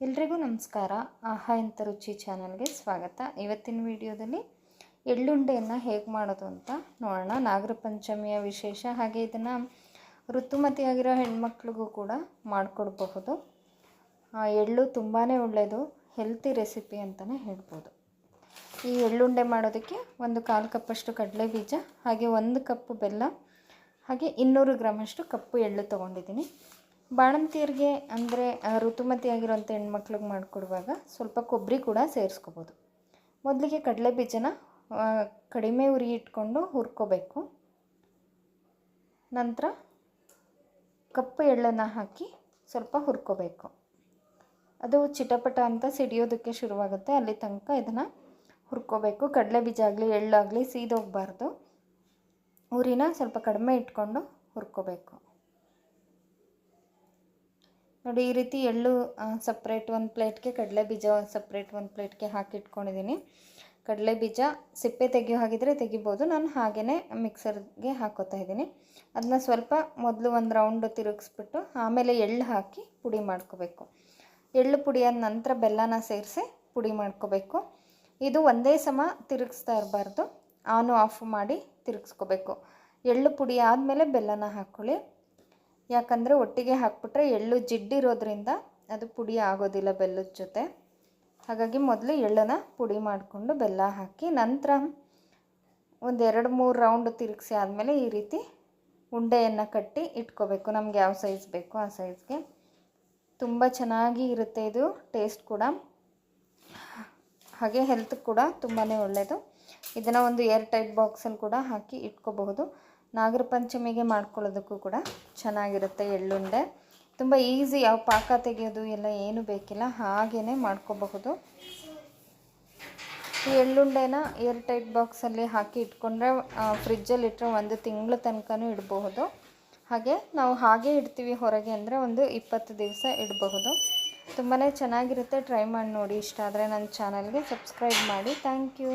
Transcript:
ಎಲ್ರಿಗೂ ನಮಸ್ಕಾರ. ಆಹಾ ಎಂತ ರುಚಿ ಚಾನಲ್ಗೆ ಸ್ವಾಗತ. ಇವತ್ತಿನ ವಿಡಿಯೋದಲ್ಲಿ ಎಳ್ಳುಂಡೆಯನ್ನು ಹೇಗೆ ಮಾಡೋದು ಅಂತ ನೋಡೋಣ. ನಾಗರ ಪಂಚಮಿಯ ವಿಶೇಷ ಹಾಗೆ ಇದನ್ನು ಋತುಮತಿಯಾಗಿರೋ ಹೆಣ್ಮಕ್ಳಿಗೂ ಕೂಡ ಮಾಡಿಕೊಡ್ಬಹುದು. ಎಳ್ಳು ತುಂಬಾ ಒಳ್ಳೆಯದು ಹೆಲ್ತಿ ರೆಸಿಪಿ ಅಂತಲೇ ಹೇಳ್ಬೋದು. ಈ ಎಳ್ಳುಂಡೆ ಮಾಡೋದಕ್ಕೆ ಒಂದು ಕಾಲು ಕಪ್ಪಷ್ಟು ಕಡಲೆ ಬೀಜ ಹಾಗೆ ಒಂದು ಕಪ್ ಬೆಲ್ಲ, ಹಾಗೆ ಇನ್ನೂರು ಗ್ರಾಮಷ್ಟು ಕಪ್ಪು ಎಳ್ಳು ತೊಗೊಂಡಿದ್ದೀನಿ. ಬಾಣಂತಿಯರಿಗೆ ಅಂದರೆ ಋತುಮತಿಯಾಗಿರೋಂಥ ಹೆಣ್ಮಕ್ಳಿಗೆ ಮಾಡಿಕೊಡುವಾಗ ಸ್ವಲ್ಪ ಕೊಬ್ಬರಿ ಕೂಡ ಸೇರಿಸ್ಕೋಬೋದು. ಮೊದಲಿಗೆ ಕಡಲೆ ಬೀಜನ ಕಡಿಮೆ ಉರಿ ಇಟ್ಕೊಂಡು ಹುರ್ಕೋಬೇಕು. ನಂತರ ಕಪ್ಪು ಎಳ್ಳನ್ನು ಹಾಕಿ ಸ್ವಲ್ಪ ಹುರ್ಕೋಬೇಕು. ಅದು ಚಿಟಪಟ ಅಂತ ಸಿಡಿಯೋದಕ್ಕೆ ಶುರುವಾಗುತ್ತೆ. ಅಲ್ಲಿ ತನಕ ಇದನ್ನು ಹುರ್ಕೋಬೇಕು. ಕಡಲೆ ಬೀಜ ಆಗಲಿ ಎಳ್ಳಾಗಲಿ ಸೀದೋಗಬಾರ್ದು. ಉರಿನ ಸ್ವಲ್ಪ ಕಡಿಮೆ ಇಟ್ಕೊಂಡು ಹುರ್ಕೋಬೇಕು. ನೋಡಿ, ಈ ರೀತಿ ಎಳ್ಳು ಸಪ್ರೇಟ್ ಒಂದು ಪ್ಲೇಟ್ಗೆ ಕಡಲೆ ಬೀಜ ಸಪ್ರೇಟ್ ಒಂದು ಪ್ಲೇಟ್ಗೆ ಹಾಕಿ ಇಟ್ಕೊಂಡಿದ್ದೀನಿ ಕಡಲೆ ಬೀಜ ಸಿಪ್ಪೆ ತೆಗೆಯೋ ಹಾಗಿದ್ರೆ ತೆಗಿಬೋದು. ನಾನು ಹಾಗೆಯೇ ಮಿಕ್ಸರ್ಗೆ ಹಾಕೋತಾ ಇದ್ದೀನಿ. ಅದನ್ನ ಸ್ವಲ್ಪ ಮೊದಲು ಒಂದು ರೌಂಡ್ ತಿರುಗಿಸ್ಬಿಟ್ಟು, ಆಮೇಲೆ ಎಳ್ಳು ಹಾಕಿ ಪುಡಿ ಮಾಡ್ಕೋಬೇಕು. ಎಳ್ಳು ಪುಡಿಯಾದ ನಂತರ ಬೆಲ್ಲನ ಸೇರಿಸಿ ಪುಡಿ ಮಾಡ್ಕೋಬೇಕು. ಇದು ಒಂದೇ ಸಮ ತಿರುಗಿಸ್ತಾ ಇರಬಾರ್ದು. ಆನು ಆಫ್ ಮಾಡಿ ತಿರುಗಿಸ್ಕೋಬೇಕು. ಎಳ್ಳು ಪುಡಿ ಆದಮೇಲೆ ಬೆಲ್ಲನ ಹಾಕ್ಕೊಳ್ಳಿ ಯಾಕಂದರೆ ಒಟ್ಟಿಗೆ ಹಾಕ್ಬಿಟ್ರೆ ಎಳ್ಳು ಜಿಡ್ಡಿರೋದ್ರಿಂದ ಅದು ಪುಡಿ ಆಗೋದಿಲ್ಲ ಬೆಲ್ಲದ ಜೊತೆ. ಹಾಗಾಗಿ ಮೊದಲು ಎಳ್ಳನ್ನು ಪುಡಿ ಮಾಡಿಕೊಂಡು ಬೆಲ್ಲ ಹಾಕಿ ನಂತರ ಒಂದು ಎರಡು ಮೂರು ರೌಂಡ್ ತಿರುಗಿಸಿ ಆದಮೇಲೆ ಈ ರೀತಿ ಉಂಡೆಯನ್ನು ಕಟ್ಟಿ ಇಟ್ಕೋಬೇಕು. ನಮ್ಗೆ ಯಾವ ಸೈಜ್ ಬೇಕೋ ಆ ಸೈಜ್ಗೆ ತುಂಬ ಚೆನ್ನಾಗಿ ಇರುತ್ತೆ ಇದು ಟೇಸ್ಟ್ ಕೂಡ. ಹಾಗೆ ಹೆಲ್ತ್ ಕೂಡ ತುಂಬಾ ಒಳ್ಳೆಯದು ಇದನ್ನು ಒಂದು ಏರ್ ಟೈಟ್ ಬಾಕ್ಸಲ್ಲಿ ಕೂಡ ಹಾಕಿ ಇಟ್ಕೋಬಹುದು. ನಾಗರ ಪಂಚಮಿಗೆ ಮಾಡ್ಕೊಳ್ಳೋದಕ್ಕೂ ಕೂಡ ಚೆನ್ನಾಗಿರುತ್ತೆ ಎಳ್ಳುಂಡೆ. ತುಂಬ ಈಸಿ ಯಾವ ಪಾಕ ತೆಗೆಯೋದು ಎಲ್ಲ ಏನು ಬೇಕಿಲ್ಲ ಹಾಗೇ ಮಾಡ್ಕೋಬಹುದು. ಈ ಎಳ್ಳುಂಡೆನ ಏರ್ ಟೈಟ್ ಬಾಕ್ಸಲ್ಲಿ ಹಾಕಿ ಇಟ್ಕೊಂಡ್ರೆ ಫ್ರಿಜ್ಜಲ್ಲಿ ಇಟ್ಟರೆ ಒಂದು ತಿಂಗಳ ತನಕನೂ ಇಡಬಹುದು. ಹಾಗೆ ನಾವು ಹಾಗೆ ಇಡ್ತೀವಿ ಹೊರಗೆ ಅಂದರೆ ಒಂದು ಇಪ್ಪತ್ತು ದಿವಸ ಇಡಬಹುದು. ತುಂಬಾ ಚೆನ್ನಾಗಿರುತ್ತೆ. ಟ್ರೈ ಮಾಡಿ ನೋಡಿ. ಇಷ್ಟ ಆದರೆ ನನ್ನ ಚಾನಲ್ಗೆ ಸಬ್ಸ್ಕ್ರೈಬ್ ಮಾಡಿ. Thank you